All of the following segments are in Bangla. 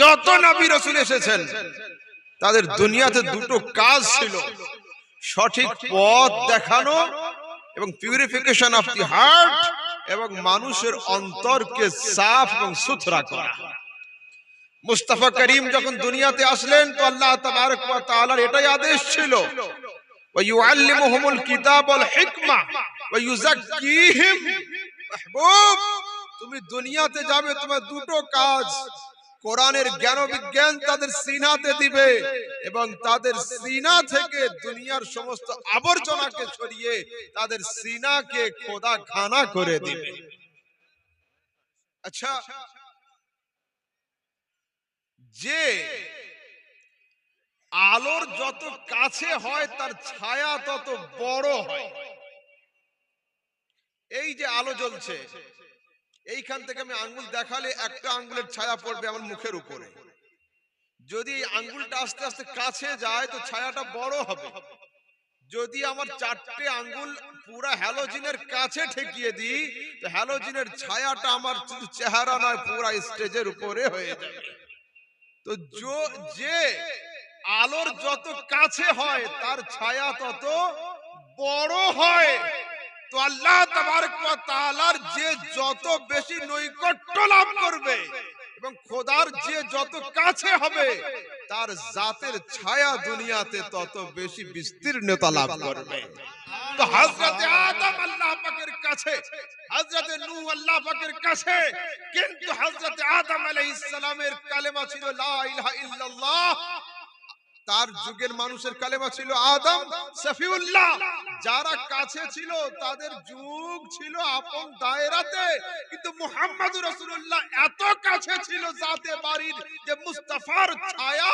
যত নবী রসুল এসেছেন, তাদের দুনিয়াতে দুটো কাজ ছিল। সঠিক পথ দেখানো এবং পিউরিফিকেশন অফ দি হার্ট এবং মানুষের অন্তরকে সাফ এবং সুথরা করা। মুস্তাফা করিম যখন দুনিয়াতে আসলেন, তো আল্লাহ তাবারক ওয়া তাআলার এটাই আদেশ ছিল, ওয়া ইউআল্লিমুহুমুল কিতাব ওয়াল হিকমা, ওয়া ইউযাক্কিহিম মাহবুব, তুমি দুনিয়াতে যাবে, তোমার দুটো কাজ কোরআনের জ্ঞান বিজ্ঞান তাদের সিনাতে দিবে এবং তাদের সিনা থেকে দুনিয়ার সমস্ত আবর্জনাকে সরিয়ে তাদের সিনাকে খোদা খানা করে দিবে। আচ্ছা যে আলোর যত কাছে হয় তার ছায়া তত বড় হয়। এই যে আলো জ্বলছে এইখান থেকে আমি আঙ্গুল দেখালে একটা আঙ্গুলের ছায়া পড়বে আমার মুখের উপরে। যদি আঙ্গুলটা আস্তে আস্তে কাছে যায়, তো ছায়াটা বড় হবে। যদি আমার চারটে আঙ্গুল পুরা হ্যালোজিনের কাছে ঠেকিয়ে দিই, তো হ্যালোজিনের ছায়াটা আমার শুধু চেহারা নয়, পুরা স্টেজের উপরে হয়ে যাবে। তো যো- যে আলোর যত কাছে হয়, তার ছায়া তত বড় হয়। তো আল্লাহ তাআলার যে যত বেশি নৈকট্য লাভ করবে এবং খোদার যে যত কাছে হবে, তার জাতের ছায়া দুনিয়াতে তত বেশি বিস্তীর্ণতা লাভ করবে। তো আল্লাহ কাছে আল্লাহ কাছে, কিন্তু হযরত আদম আলাইহিস সালামের কালেমা ছিল ইল্লাল্লাহ তার যুগের মানুষের কালেমা ছিল আদম সফিউল্লাহ যারা কাছে ছিল, তাদের যুগ ছিল আপন দায়রাতে কিন্তু মুহাম্মদ রাসূলুল্লাহ এত কাছে ছিল জাতে বাড়ির যে মুস্তাফার ছায়া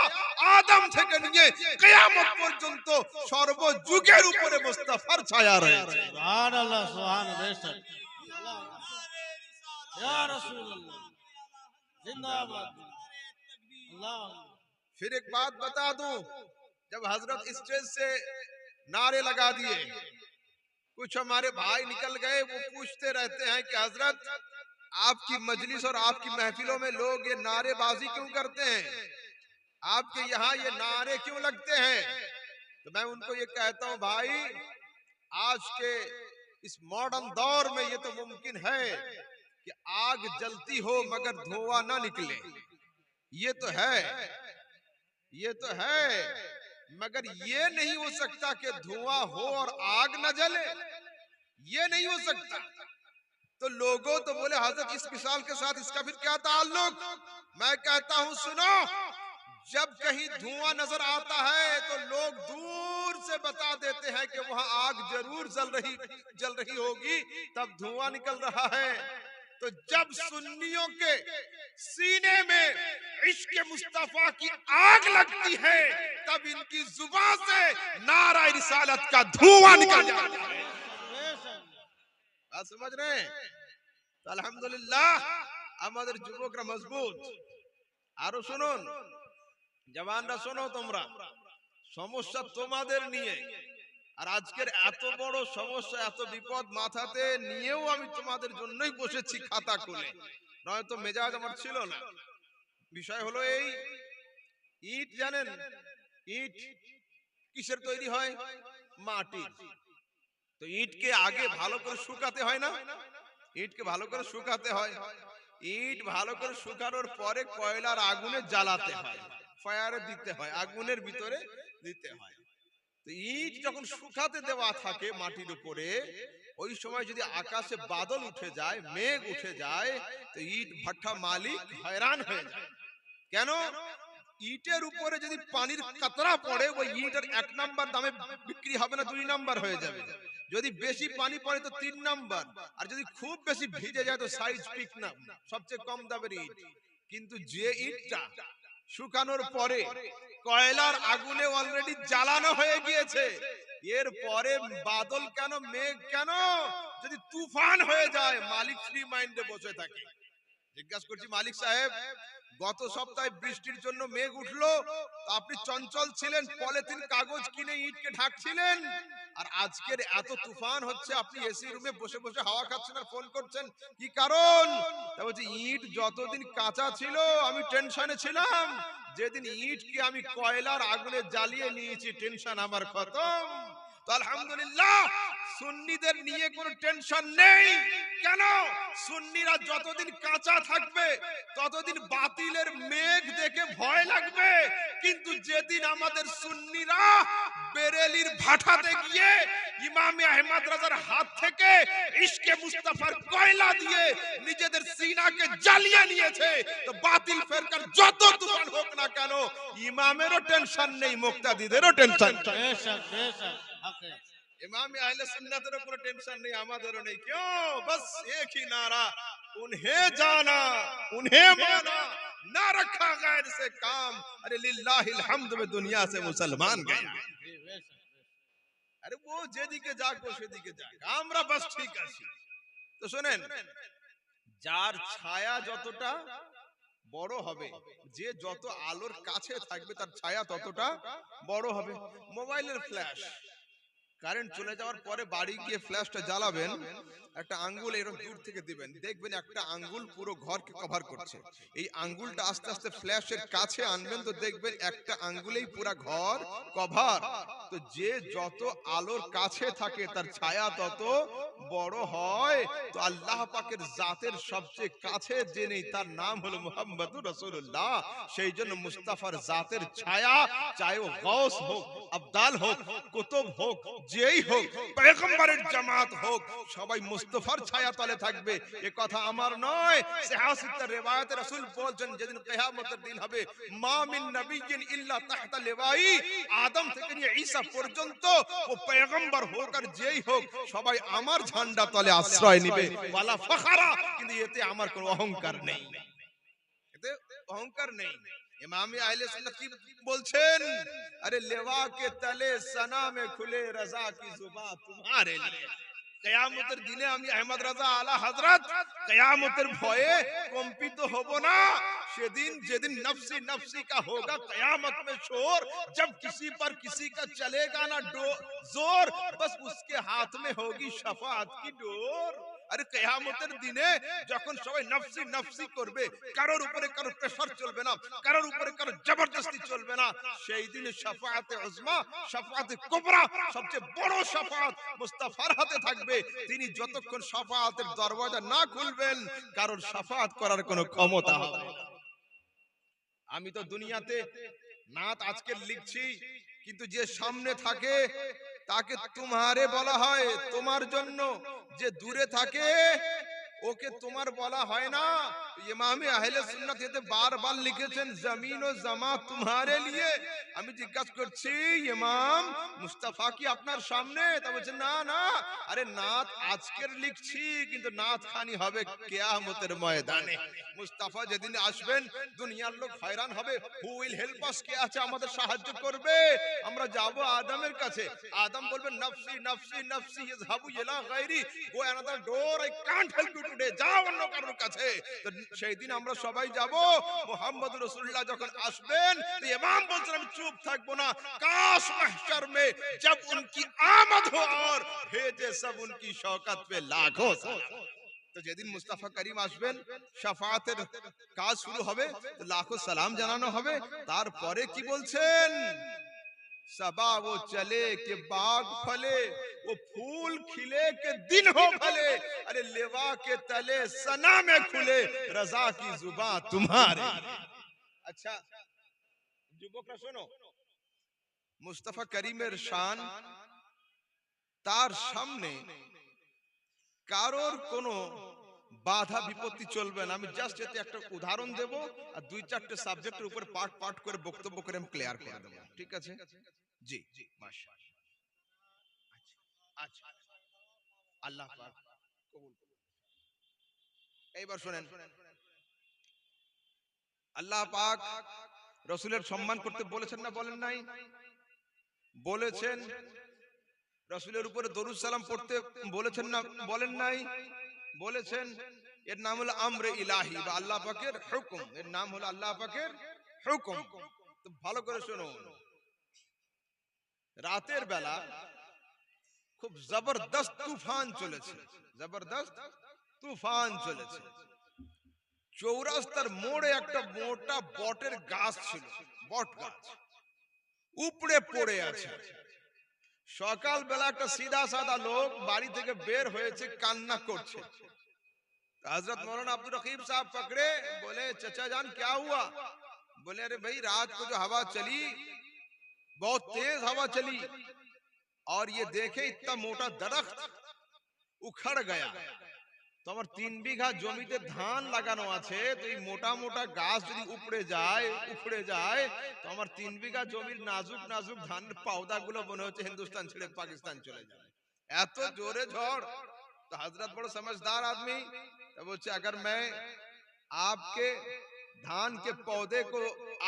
আদম থেকে নিয়ে কিয়ামত পর্যন্ত সর্বযুগের উপরে মুস্তাফার ছায়া রয়েছে। সুবহানাল্লাহ সুবহানাল্লাহ ইয়া রাসূলুল্লাহ। জিন্দাবাদ। আল্লাহ پھر ایک بات بتا دوں، جب حضرت اسٹیج سے نعرے لگا دیے، کچھ ہمارے بھائی نکل گئے، وہ پوچھتے رہتے ہیں کہ حضرت، آپ کی مجلس اور آپ کی محفلوں میں لوگ یہ نعرے بازی کیوں کرتے ہیں؟ آپ کے یہاں یہ نعرے کیوں لگتے ہیں؟ تو میں ان کو یہ کہتا ہوں، بھائی، آج کے اس ماڈرن دور میں یہ تو ممکن ہے کہ آگ جلتی ہو مگر دھواں نہ نکلے۔ یہ تو ہے۔ یہ تو ہے مگر یہ نہیں ہو سکتا کہ دھواں ہو اور آگ نہ جلے۔ یہ نہیں ہو سکتا۔ تو لوگوں تو بولے حضرت اس مثال کے ساتھ اس کا پھر کیا تعلق؟ میں کہتا ہوں سنو جب کہیں دھواں نظر آتا ہے تو لوگ دور سے بتا دیتے ہیں کہ وہاں آگ ضرور جل رہی جل رہی ہوگی تب دھواں نکل رہا ہے۔ تو جب سنیوں کے سینے میں عشق مصطفیٰ کی آگ لگتی ہے، تب ان کی زبان سے نعرہ رسالت کا دھواں نکل جاتا ہے۔ بات سمجھ رہے ہیں؟ الحمدللہ احمد جبوک تو مضبوط۔ আমাদের سنون جوان আরো سنو تمرا۔ سمسط تمہا دیر نہیں ہے আর আজকের এত বড় সমস্যা এত বিপদ মাথাতে নিয়েও আমি তোমাদের জন্যই বসেছি খাতা খুলে। নয়তো মেজাজ আমার ছিল না। বিষয় হলো এই ইট জানেন ইট কিসের তৈরি হয়? মাটি। তো ইটকে আগে ভালো করে শুকাতে হয় না? ইটকে ভালো করে শুকাতে হয়। ইট ভালো করে শুকানোর পরে কয়লার আগুনে জ্বালাতে হয়। ফায়ারে দিতে হয় আগুনের ভিতরে দিতে হয়। ইট যখন শুকাতে দেওয়া থাকে মাটির উপরে, ওই সময় যদি আকাশে বাদল উঠে যায়, মেঘ উঠে যায়, তো ইট ভাটা মালিক হয়রান হয়ে যায়। কেন? ইটের উপরে যদি পানির কাতরা পড়ে, ওই ইটের এক নাম্বার দামে বিক্রি হবে না, দুই নাম্বার হয়ে যাবে। যদি বেশি পানি পড়ে, তো তিন নাম্বার। আর যদি খুব বেশি ভিজে যায়, তো সাইজ পিক না, সবচেয়ে কম দামের ইট। কিন্তু যে ইটটা শুকানোর পরে কয়লার আগুনে অলরেডি জ্বালানো হয়ে গিয়েছে। এর পরে বাদল কেন মেঘ কেন? যদি তুফান হয়ে যায় মালিক ফ্রি মাইন্ডে বসে থাকে। জিজ্ঞাসা করছি মালিক সাহেব গত সপ্তাহে বৃষ্টির জন্য মেঘ উঠল। আপনি চঞ্চল ছিলেন পলিথিন কাগজ কিনে ইটকে ঢাকছিলেন। আর আজকের এত তুফান হচ্ছে আপনি এসি রুমে বসে বসে হাওয়া খাচ্ছেন আর ফোন করছেন। কি কারণ? বলছে ইট যতদিন কাঁচা ছিল আমি টেনশনে ছিলাম। যেদিন ইটকে আমি কয়লার আগুনে জ্বালিয়ে নিয়েছি টেনশন আমার খতম। তো আলহামদুলিল্লাহ সুন্নিদের নিয়ে কোনো টেনশন নেই কেন সুন্নিরা যতদিন কাঁচা থাকবে ততদিন বাতিলের মেঘ দেখে ভয় লাগবে কিন্তু যেদিন আমাদের সুন্নিরা বেরেলির ভাটাতে গিয়ে ইমামে আহমদ রাজার হাত থেকে ইশকে মুস্তাফার কয়লা দিয়ে নিজেদের সিনাকে জ্বালিয়ে নিয়েছে তো বাতিল ফেরকার যত তুফান হোক না কেন ইমামেরও টেনশন নেই মুক্তাদিদেরও টেনশন বেশক इमाम अहले सुन्नतेरो কোনো টেনশন নেই আমাদেরও নেই क्यों बस एक ही नारा उन्हें जाना उन्हें माना ना रखा गैर से काम अरे लिल्लाहिल हम्द में दुनिया से मुसलमान गया जी बेशक আরে ও যেদিকে যাক ও সেদিকে যাক আমরা বাস ঠিক আছি তো শুনেন যার ছায়া যতটা বড় হবে যে যত আলোর কাছে থাকবে তার ছায়া ততটা বড় হবে মোবাইলের ফ্ল্যাশ কারেন্ট চলে যাওয়ার পরে বাড়ি গিয়ে ফ্ল্যাশটা জ্বালাবেন। একটা আঙ্গুল এরকম দূর থেকে দিবেন। দেখবেন একটা আঙ্গুল পুরো ঘরকে কভার করছে। এই আঙ্গুলটা আস্তে আস্তে ফ্ল্যাশের কাছে আনবেন তো দেখবেন একটা আঙ্গুলেই পুরো ঘর কভার তো যে যত আলোর কাছে থাকে তার ছায়া তত বড় হয়। তো আল্লাহ পাকের জাতের সবচেয়ে কাছে যে নেই তার নাম হলো মোহাম্মদুর রাসূলুল্লাহ। সেই জন্য মুস্তাফার জাতের ছায়া চাই ও গৌস হোক আবদাল হোক কুতুব হোক। যেই হোক, পয়গম্বরের জামাত হোক, সবাই মুস্তাফার ছায়া তলে থাকবে। এ কথা আমার নয়। সিহাসিতের রিওয়ায়াতে রাসূল বলছেন, যেদিন কিয়ামতের দিন হবে, মা মিন নাবিয়্যিন ইল্লা তাহতা লিওয়াই। আদম থেকে নিয়ে ঈসা পর্যন্ত ও পয়গম্বর হোক আর যেই হোক, সবাই আমার ঝান্ডা তলে আশ্রয় নিবে। ওয়ালা ফখরা, কিন্তু এতে আমার কোনো অহংকার নেই। এতে অহংকার নেই। امام اہل سنت کی بولچین ارے لیوا کے تلے سنا میں کھلے رضا کی زبان تمہارے لیے۔ قیامتر দিনে আমি আহমদ রাজা আলা হযরত قیامتর ভয়ে تو ہو بنا সেদিন যেদিন نفسی نفسی کا ہوگا قیامت میں شور۔ جب کسی پر کسی کا چلے گا نہ زور، بس اس کے ہاتھ میں ہوگی شفاعت کی ڈور۔ আরে কেয়ামতের দিনে যখন সবাই নফসি নফসি করবে, কারোর উপরে কারও প্রেসার চলবে না, কারোর উপরে কারও জবরদস্তি চলবে না, সেই দিনে শাফাআতে উজমা শাফাআতে কুবরা, সবচেয়ে বড় শাফাআত মুস্তাফার হাতে থাকবে। তিনি যতক্ষণ শাফাআতের দরওয়াজা না খুলবেন, কারোর শাফাআত করার কোনো ক্ষমতা হবে আমি তো দুনিয়াতে নাত আজকে লিখছি, কিন্তু যে সামনে থাকে তাকে তোমারে বলা হয় তোমার জন্য যে দূরে থাকে ওকে তোমার বলা হয় না? ইমামে আহলে সুন্নাত এতে বারবার লিখেছেন, জমিন ও জামা তোমারে লিয়ে আমি জিজ্ঞাসা করছি, ইমাম মুস্তাফা কি আপনার সামনে? তা বলছে, না না। আরে, নাত আজকের লিখছি, কিন্তু নাত খানি হবে কিয়ামতের ময়দানে। মুস্তাফা যেদিন আসবেন, দুনিয়ার লোক হয়রান হবে, হু উইল হেল্প আস, কে আছে আমাদের সাহায্য করবে? আমরা যাব আদমের কাছে। আদম বলবে নফসি নফসি নফসি, ইযহাবু ইলা গায়রি, go another door, I can't help you কারণে যা অন্য কারোর কাছে। সেই দিন আমরা সবাই যাব। মোহাম্মদ রসুল্লাহ যখন আসবেন এমাম বলছেন, আমি চুপ থাকব না। কাশ মাহশর মে, জব উনকি আমদ হো আর ভেজে সব উনকি শওকত পে লাখো তো যেদিন মুস্তাফা করিম আসবেন, শাফাতের কাজ শুরু হবে লাখো সালাম জানানো হবে। তারপরে কি বলছেন? सबा वो चले के बाग फले वो फूल खिले के दिन हो भले अरे लेवा के तले सना में खुले रजा की जुबा तुम्हारे अच्छा যুবকরা শোনো মুস্তাফা করিমের শান তার সামনে কারোর কোনো বাধা বিপত্তি চলবে না আমি জাস্ট এতে একটা উদাহরণ দেব আর দুই চারটে সাবজেক্টের উপর পাঠ পাঠ করে বক্তব্য করে আমি ক্লিয়ার করে দেবো ঠিক আছে জি জি, মাশাআল্লাহ। আচ্ছা আচ্ছা। আল্লাহ পাক কবুল এইবার শুনেন। আল্লাহ পাক রসুলের সম্মান করতে বলেছেন না বলেন নাই? বলেছেন। রসুলের উপরে দরুদ সালাম পড়তে বলেছেন না বলেন নাই? বলেছেন। এর নাম হলো আমরে ইলাহি বা আল্লাহ পাকের হুকুম। এর নাম হলো আল্লাহ পাকের হুকুম। ভালো করে শুনুন। রাতের বেলা খুব জবরদস্ত তুফান চলেছে জবরদস্ত তুফান চলেছে চৌরাস্তার মোড়ে একটা মোটা বটের গাছ ছিল বট গাছ উপড়ে পড়ে আছে সকালবেলা একটা সিধা সাদা লোক বাড়ি থেকে বের হয়েছে কান্না করছে हजरत मौलाना अब्दुल रकीब साहब पकड़े बोले चचा जान क्या हुआ बोले अरे भाई रात को जो हवा चली बहुत तेज हवा चली और ये देखे इतना मोटा दरख्त उखड़ गया তো আমার তিন বিঘা জমিতে ধান লাগানো আছে তো এই মোটা মোটা গাছ যদি উপড়ে যায় উপড়ে যায় তো আমার তিন বিঘা জমির নাজুক নাজুক ধানের পাউদা গুলো মনে হচ্ছে হিন্দুস্তান ছেড়ে পাকিস্তান চলে যাবে এত জোরে ঝড় तो हजरत बड़ा समझदार आदमी तो बोलते अगर मैं आपके دھان کے پودے کو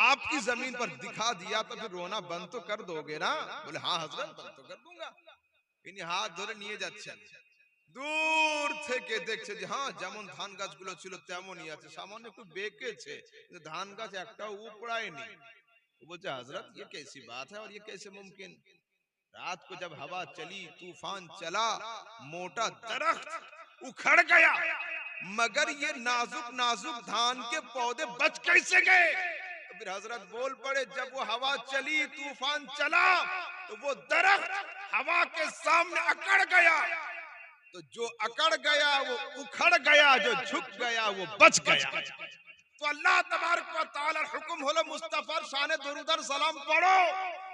آپ کی زمین پر دکھا دیا تو پھر رونا بند تو کر دو گے نا؟ بولے ہاں حضرت، بند تو کر دوں گا۔ انہی ہاتھ دور نیے جات چھے دور تھے کہ دیکھ چھے دھরে নিয়ে যাচ্ছেন দূর থেকে দেখছে যে হ্যাঁ যেমন ধান গাছগুলো ছিল তেমনই আছে সামান্য একটু বেঁকেছে ধান গাছ نہیں۔ উপড়ায়নি بولے، حضرت، یہ کیسی بات ہے اور یہ کیسے ممکن؟ رات کو جب ہوا چلی توفان چلا، موٹا درخت اکھڑ گیا۔ مگر یہ نازک نازک دھان کے پودے بچ کیسے گئے؟ پھر حضرت بول پڑے، جب وہ ہوا چلی، طوفان چلا، تو وہ درخت ہوا کے سامنے اکڑ گیا۔ تو جو اکڑ گیا، وہ اکھڑ گیا، جو جھک گیا، وہ بچ گیا۔ تو اللہ تبارک و تعالی حکم ہو لو مصطفیٰ شان درودر سلام پڑھو۔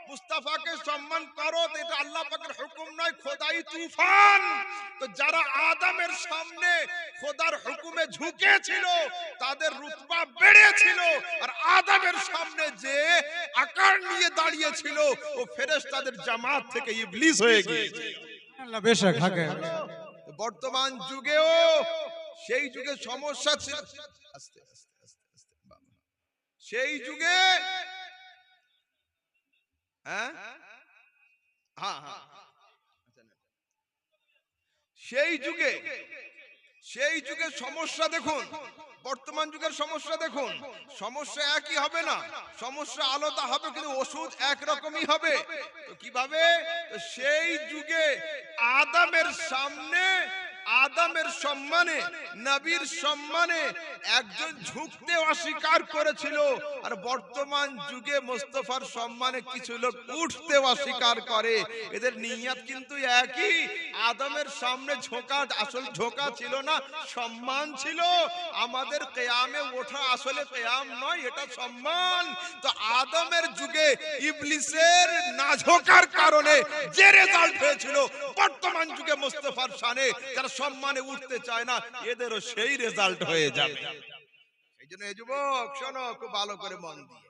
মুস্তাফাকে সম্মান করো এটা আল্লাহ পাকের হুকুম নয় খোদাই তুফান। তো যারা আদমের সামনে খোদার হুকুমে ঝুঁকেছিল তাদের রুতবা বেড়েছিল আর আদমের সামনে যে আকার নিয়ে দাঁড়িয়েছিল ও ফেরেশতাদের জামাত থেকে ইবলিস হয়ে গিয়েছে। আল্লাহ বেশক হাকে। বর্তমান যুগেও সেই যুগে সমস্যা ছিল। আস্তে আস্তে আস্তে আস্তে সেই যুগে হ্যাঁ? হ্যাঁ? হ্যাঁ আচ্ছা, সেই যুগে সেই যুগে সমস্যা দেখুন বর্তমান যুগের সমস্যা দেখুন। সমস্যা একই হবে না। সমস্যা আলাদা হবে কিন্তু ওষুধ একরকমই হবে। তো কীভাবে? সেই যুগে আদামের সামনে আদামের সম্মানে, নবীর সম্মানে একজন ঝুঁকতে অস্বীকার করেছিল। আর বর্তমান যুগে মোস্তফার সম্মানে কিছু লোক উঠতে অস্বীকার করে। এদের নিয়াত কিন্তু একই। আদমের সামনে ঝোঁকা, আসল ঝোঁকা ছিল না, সম্মান ছিল। আমাদের কেয়ামে ওঠা আসলে কেয়াম নয়, এটা সম্মান। তো আদমের যুগে ইবলিসের না ঝোঁকার কারণে যে রেজাল্ট হয়েছিল, বর্তমান যুগে মোস্তফার সানে যারা সম্মানে উঠতে চায় না, এদেরও সেই রেজাল্ট হয়ে যাবে। এই জন্য যুবক, শোনো, খুব ভালো করে মন দিয়ে।